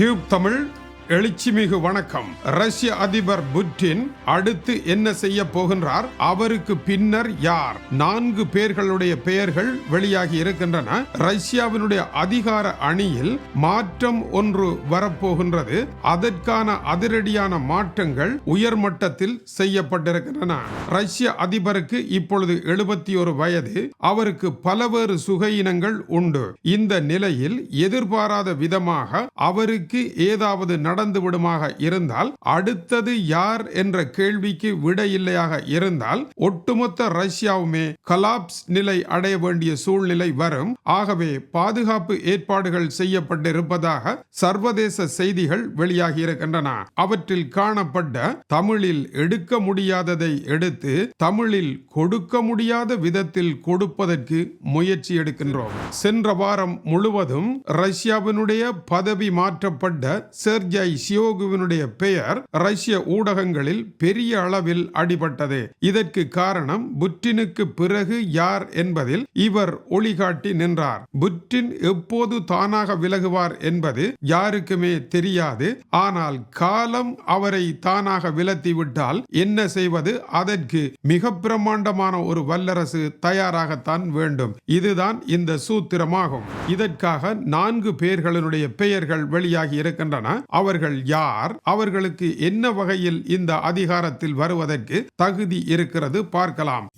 Tube Tamil எழுச்சிமிகு வணக்கம். ரஷ்ய அதிபர் புட்டின் அடுத்து என்ன செய்ய போகின்றார்? அவருக்கு பின்னர் யார்? நான்கு பேர்களுடைய பெயர்கள் வெளியாகி இருக்கின்றன. ரஷ்யாவினுடைய அதிகார அணியில் மாற்றம் ஒன்று வரப்போகின்றது. அதற்கான அதிரடியான மாற்றங்கள் உயர்மட்டத்தில் செய்யப்பட்டிருக்கின்றன. ரஷ்ய அதிபருக்கு இப்பொழுது எழுபத்தி ஒரு வயது. அவருக்கு பலவேறு சுகையினங்கள் உண்டு. இந்த நிலையில் எதிர்பாராத விதமாக அவருக்கு ஏதாவது நட நடந்து விடுமாக இருந்தால் அடுத்தது யார் என்ற கேள்விக்கு விட இல்லையாக இருந்தால் ஒட்டுமொத்த ரஷ்யாவுமே கலாப்ஸ் நிலை அடைய வேண்டிய சூழ்நிலை வரும். ஆகவே பாதுகாப்பு ஏற்பாடுகள் செய்யப்பட்டிருப்பதாக சர்வதேச செய்திகள் வெளியாகி இருக்கின்றன. அவற்றில் காணப்பட்ட தமிழில் எடுக்க முடியாததை எடுத்து தமிழில் கொடுக்க முடியாத விதத்தில் கொடுப்பதற்கு முயற்சி எடுக்கின்றோம். சென்ற வாரம் முழுவதும் ரஷ்யாவினுடைய பதவி மாற்றப்பட்ட செர்ஜை சியோகுவினுடைய பெயர் ரஷ்ய ஊடகங்களில் பெரிய அளவில் அடிபட்டது. இதற்கு காரணம் புட்டினுக்கு பிறகு யார் என்பதில் இவர் ஒளிகாட்டி நின்றார். புட்டின் எப்போது தானாக விலகுவார் என்பது யாருக்குமே தெரியாது. ஆனால் காலம் அவரை தானாக விலத்திவிட்டால் என்ன செய்வது? அதற்கு மிக பிரம்மாண்டமான ஒரு வல்லரசு தயாராகத்தான் வேண்டும். இதுதான் இந்த சூத்திரமாகும். இதற்காக நான்கு பேர்களினுடைய பெயர்கள் வெளியாகி இருக்கின்றன. அவர்கள் யார்? அவர்களுக்கு என்ன வகையில் இந்த அதிகாரத்தில் வருவதற்கு தகுதி இருக்கிறது பார்க்கலாம்.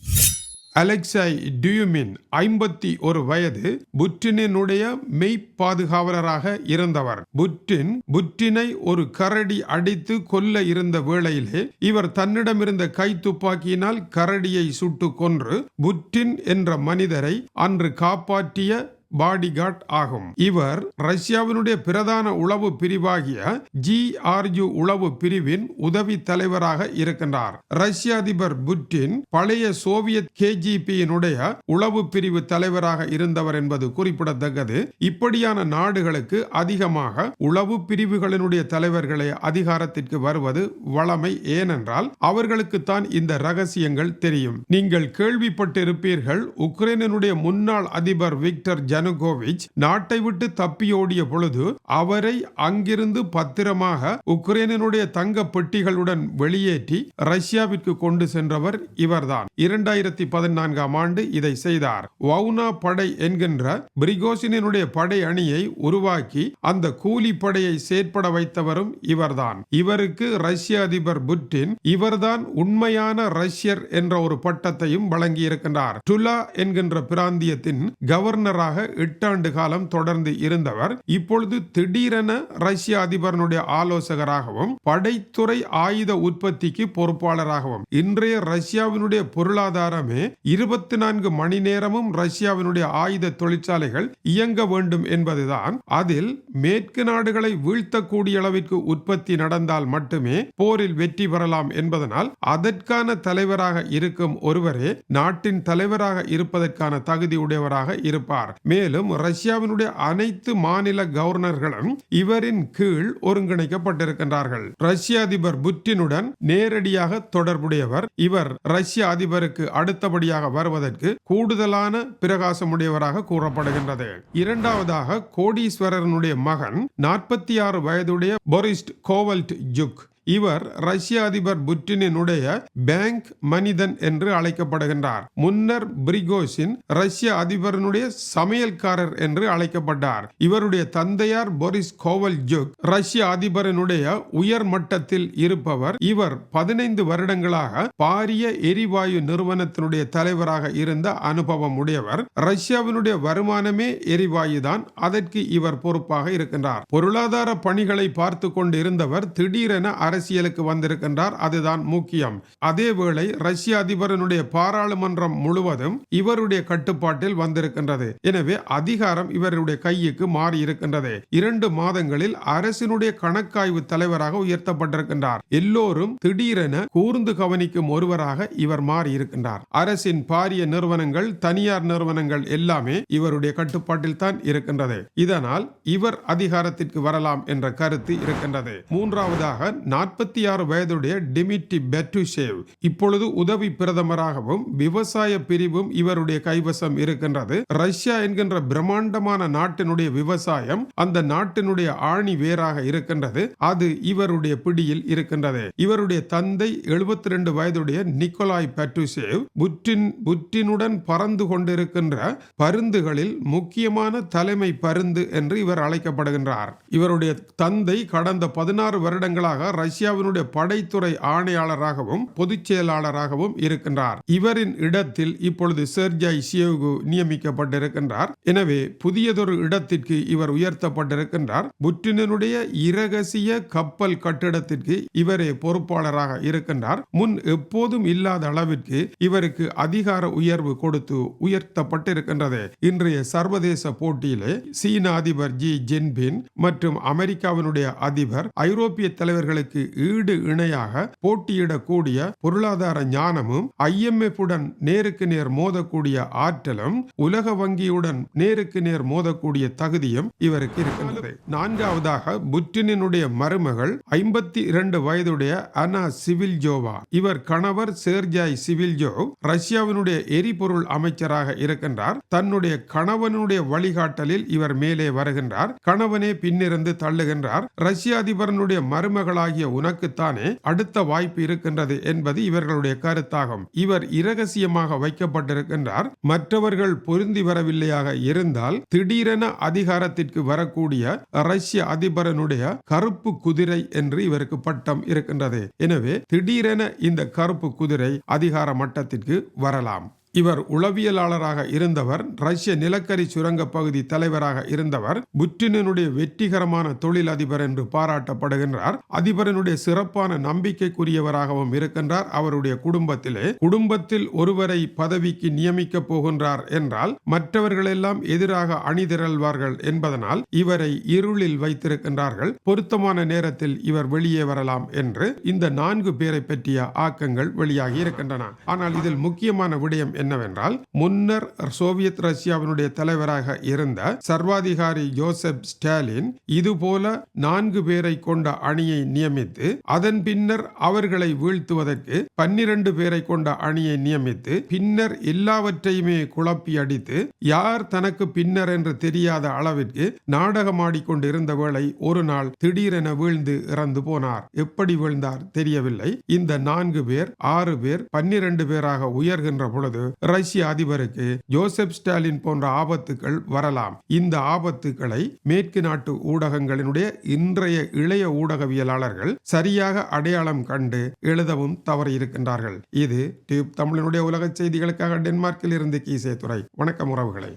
அலெக்சாய் டியூமின் ஐம்பத்தி ஒரு வயது புட்டினுடைய மெய்ப்பாதுகாவலராக இருந்தவர். புட்டின் புட்டினை ஒரு கரடி அடித்து கொல்ல இருந்த வேளையிலே இவர் தன்னிடமிருந்த கை துப்பாக்கியினால் கரடியை சுட்டு கொன்று புட்டின் என்ற மனிதரை அன்று காப்பாற்றிய பாடிகார்ட் ஆகும். இவர் ரஷ்யாவினுடைய பிரதான உளவு பிரிவாகிய ஜிஆர்யு உளவு பிரிவின் உதவி தலைவராக இருக்கின்றார். ரஷ்ய அதிபர் புட்டின் பழைய சோவியத் கேஜிபியினுடைய உளவு பிரிவு தலைவராக இருந்தவர் என்பது குறிப்பிடத்தக்கது. இப்படியான நாடுகளுக்கு அதிகமாக உளவு பிரிவுகளினுடைய தலைவர்களை அதிகாரத்திற்கு வருவது வளமை ஏனென்றால் அவர்களுக்குத்தான் இந்த ரகசியங்கள் தெரியும். நீங்கள் கேள்விப்பட்டிருப்பீர்கள் உக்ரைனுடைய முன்னாள் அதிபர் விக்டர் ஜன் ஜனுகோவிச் நாட்டை விட்டு தப்பியோடிய பொழுது அவரை அங்கிருந்து பத்திரமாக உக்ரைனுடைய தங்க பெட்டிகளுடன் வெளியேற்றி ரஷ்யாவிற்கு கொண்டு சென்றவர் இவர்தான். இரண்டாயிரத்தி பதினான்காம் ஆண்டு இதை செய்தார். வவுனா படை என்கின்ற பிரிகோசினுடைய படை அணியை உருவாக்கி அந்த கூலி படையை செயற்பட வைத்தவரும் இவர்தான். இவருக்கு ரஷ்ய அதிபர் புட்டின் இவர்தான் உண்மையான ரஷ்யர் என்ற ஒரு பட்டத்தையும் வழங்கியிருக்கின்றார். டுலா என்கின்ற பிராந்தியத்தின் கவர்னராக எட்டாண்டு காலம் தொடர்ந்து இருந்தவர். இப்பொழுது திடீரென ரஷ்ய அதிபரனுடைய ஆலோசகராகவும் படைத்துறை ஆயுத உற்பத்திக்கு பொறுப்பாளராகவும். இன்றைய ரஷ்யாவினுடைய பொருளாதாரமே இருபத்தி நான்கு மணி நேரமும் ரஷ்யாவினுடைய ஆயுத தொழிற்சாலைகள் இயங்க வேண்டும் என்பதுதான். அதில் மேற்கு நாடுகளை வீழ்த்தக்கூடிய அளவிற்கு உற்பத்தி நடந்தால் மட்டுமே போரில் வெற்றி பெறலாம் என்பதனால் அதற்கான தலைவராக இருக்கும் ஒருவரே நாட்டின் தலைவராக இருப்பதற்கான தகுதி உடையவராக இருப்பார். மேலும் ரஷ்யாவினுடைய அனைத்து மாநில கவர்னர்களும் இவரின் கீழ் ஒருங்கிணைக்கப்பட்டிருக்கின்றார்கள். ரஷ்ய அதிபர் புட்டினுடன் நேரடியாக தொடர்புடையவர். இவர் ரஷ்ய அதிபருக்கு அடுத்தபடியாக வருவதற்கு கூடுதலான பிரகாசமுடையவராக கூறப்படுகின்றது. இரண்டாவதாக கோடீஸ்வரனுடைய மகன் நாற்பத்தி ஆறு வயதுடைய பொரிஸ்ட் கோவல்ட் ஜுக். இவர் ரஷ்ய அதிபர் புட்டினுடைய பேங்க் மனிதன் என்று அழைக்கப்படுகின்றார். முன்னர் பிரிகோஷின் ரஷ்ய அதிபரனுடைய சமையல்காரர் என்று அழைக்கப்பட்டார். இவருடைய தந்தையார் போரிஸ் கோவல் ஜுக் ரஷ்ய அதிபரனுடைய உயர் மட்டத்தில் இருப்பவர். இவர் பதினைந்து வருடங்களாக பாரிய எரிவாயு நிறுவனத்தினுடைய தலைவராக இருந்த அனுபவம் உடையவர். ரஷ்யாவினுடைய வருமானமே எரிவாயு தான் அதற்கு இவர் பொறுப்பாக இருக்கின்றார். பொருளாதார பணிகளை பார்த்து கொண்டிருந்தவர் திடீரென அரசியலுக்கு வந்திருக்கின்றார். அதுதான் முக்கியம். அதேவேளை ரஷ்ய அதிபரனுடைய பாராளுமன்றம் முழுவதும் இவருடைய கட்டுப்பாட்டில் வந்திருக்கின்றது. எனவே அதிகாரம் இவருடைய கையுக்கு மாறி இருக்கின்றது. இரண்டு மாதங்களில் அரசினுடைய கணக்காய்வு தலைவராக உயர்த்தப்பட்டிருக்கின்றார். எல்லோரும் திடீரென கூர்ந்து கவனிக்கும் ஒருவராக இவர் மாறி இருக்கின்றார். அரசின் பாரிய நிறுவனங்கள் தனியார் நிறுவனங்கள் எல்லாமே இவருடைய கட்டுப்பாட்டில் தான் இருக்கின்றது. இதனால் இவர் அதிகாரத்திற்கு வரலாம் என்ற கருத்து இருக்கின்றது. மூன்றாவதாக நாற்பத்தி ஆறு வயதுடைய டிமிட்டி பெட்டுஷேவ் இப்பொழுது உதவி பிரதமராகவும் விவசாய பிரிவும் இவருடைய கைவசம் இருக்கின்றது. ரஷ்யா என்கின்ற பிரம்மாண்டமான நாட்டினுடைய விவசாயம் அந்த நாட்டினுடைய ஆணி வேராக இருக்கின்றது. அது இவருடைய பிடியில் இருக்கின்றது. இவருடைய தந்தை 72 ரெண்டு வயதுடைய நிக்கோலாய் பெட்டுஷேவ் புற்றின் புற்றினுடன் பறந்து கொண்டிருக்கின்ற பருந்துகளில் முக்கியமான தலைமை பருந்து என்று இவர் அழைக்கப்படுகின்றார். இவருடைய தந்தை கடந்த பதினாறு வருடங்களாக ரஷ்யா ரஷ்யாவினுடைய படைத்துறை ஆணையாளராகவும் பொதுச் செயலாளராகவும் இருக்கின்றார். இவரின் இடத்தில் இப்பொழுது செர்ஜாய் சியோகு நியமிக்கப்பட்டிருக்கின்றார். எனவே புதியதொரு இடத்திற்கு இவர் உயர்த்தப்பட்டிருக்கின்றார். புட்டினுடைய இரகசிய கப்பல் கட்டிடத்திற்கு இவரே பொறுப்பாளராக இருக்கின்றார். முன் எப்போதும் இல்லாத அளவிற்கு இவருக்கு அதிகார உயர்வு கொடுத்து உயர்த்தப்பட்டிருக்கின்றது. இன்றைய சர்வதேச போட்டியிலே சீன அதிபர் ஜி ஜின்பின் மற்றும் அமெரிக்காவினுடைய அதிபர் ஐரோப்பிய தலைவர்களுக்கு ஈடு இணையாக போட்டியிடக்கூடிய பொருளாதார ஞானமும் IMF உடன் நேருக்கு நேர் மோதக்கூடிய ஆற்றலும் உலக வங்கியுடன் நேருக்கு நேர் மோதக்கூடிய தகுதியும் இவருக்கு இருக்கின்றது. நான்காவதாக புட்டினுடைய மருமகள் ஐம்பத்தி இரண்டு வயதுடைய அனா சிவில் ஜோவா இவர் கணவர் சேர்ஜாய் சிவில் ஜோ ரஷ்யாவினுடைய எரிபொருள் அமைச்சராக இருக்கின்றார். தன்னுடைய கணவனுடைய வழிகாட்டலில் இவர் மேலே வருகின்றார். கணவனே பின்னிருந்து தள்ளுகின்றார். ரஷ்ய அதிபரனுடைய மருமகளாகிய உனக்குத்தானே அடுத்த வாய்ப்பு இருக்கின்றது என்பது இவர்களுடைய கருத்தாகும். இவர் இரகசியமாக வைக்கப்பட்டிருக்கின்றார். மற்றவர்கள் பொருந்தி வரவில்லையாக இருந்தால் திடீரென அதிகாரத்திற்கு வரக்கூடிய ரஷ்ய அதிபரனுடைய கருப்பு குதிரை என்று இவருக்கு பட்டம் இருக்கின்றது. எனவே திடீரென இந்த கருப்பு குதிரை அதிகார மட்டத்திற்கு வரலாம். இவர் உளவியலாளராக இருந்தவர் ரஷ்ய நிலக்கரி சுரங்க பகுதி தலைவராக இருந்தவர் புட்டினுடைய வெற்றிகரமான தொழில் அதிபர் என்று பாராட்டப்படுகின்றார். அதிபரனுடைய சிறப்பான நம்பிக்கைக்குரியவராகவும் இருக்கின்றார். அவருடைய குடும்பத்திலே குடும்பத்தில் ஒருவரை பதவிக்கு நியமிக்க போகின்றார் என்றால் மற்றவர்களெல்லாம் எதிராக அணிதிரள்வார்கள் என்பதனால் இவரை இருளில் வைத்திருக்கின்றார்கள். பொருத்தமான நேரத்தில் இவர் வெளியே வரலாம் என்று இந்த நான்கு பேரை பற்றிய ஆக்கங்கள் வெளியாகி இருக்கின்றன. ஆனால் இதில் முக்கியமான விடயம் என்னவென்றால் முன்னர் சோவியத் ரஷ்யாவினுடைய தலைவராக இருந்த சர்வாதிகாரி ஜோசப் ஸ்டாலின் இதுபோல நான்கு பேரை கொண்ட அணியை நியமித்து அதன் பின்னர் அவர்களை வீழ்த்துவதற்கு பன்னிரண்டு பேரை கொண்ட அணியை நியமித்து பின்னர் எல்லாவற்றையுமே குழப்பி அடித்து யார் தனக்கு பின்னர் என்று தெரியாத அளவிற்கு நாடகமாடிக்கொண்டிருந்த வேளை ஒரு நாள் திடீரென வீழ்ந்து இறந்து போனார். எப்படி வீழ்ந்தார் தெரியவில்லை. இந்த நான்கு பேர் ஆறு பேர் பன்னிரண்டு பேராக உயர்கின்ற பொழுது ரஷ்ய அதிபருக்கு ஜோசப் ஸ்டாலின் போன்ற ஆபத்துக்கள் வரலாம். இந்த ஆபத்துக்களை மேற்கு நாட்டு ஊடகங்களினுடைய இன்றைய இளைய ஊடகவியலாளர்கள் சரியாக அடையாளம் கண்டு எழுதவும் தவறியிருக்கின்றார்கள். இது டியூப் தமிழனுடைய உலக செய்திகளுக்காக டென்மார்க்கில் இருந்து கீசே துறை வணக்கம் உறவுகளை.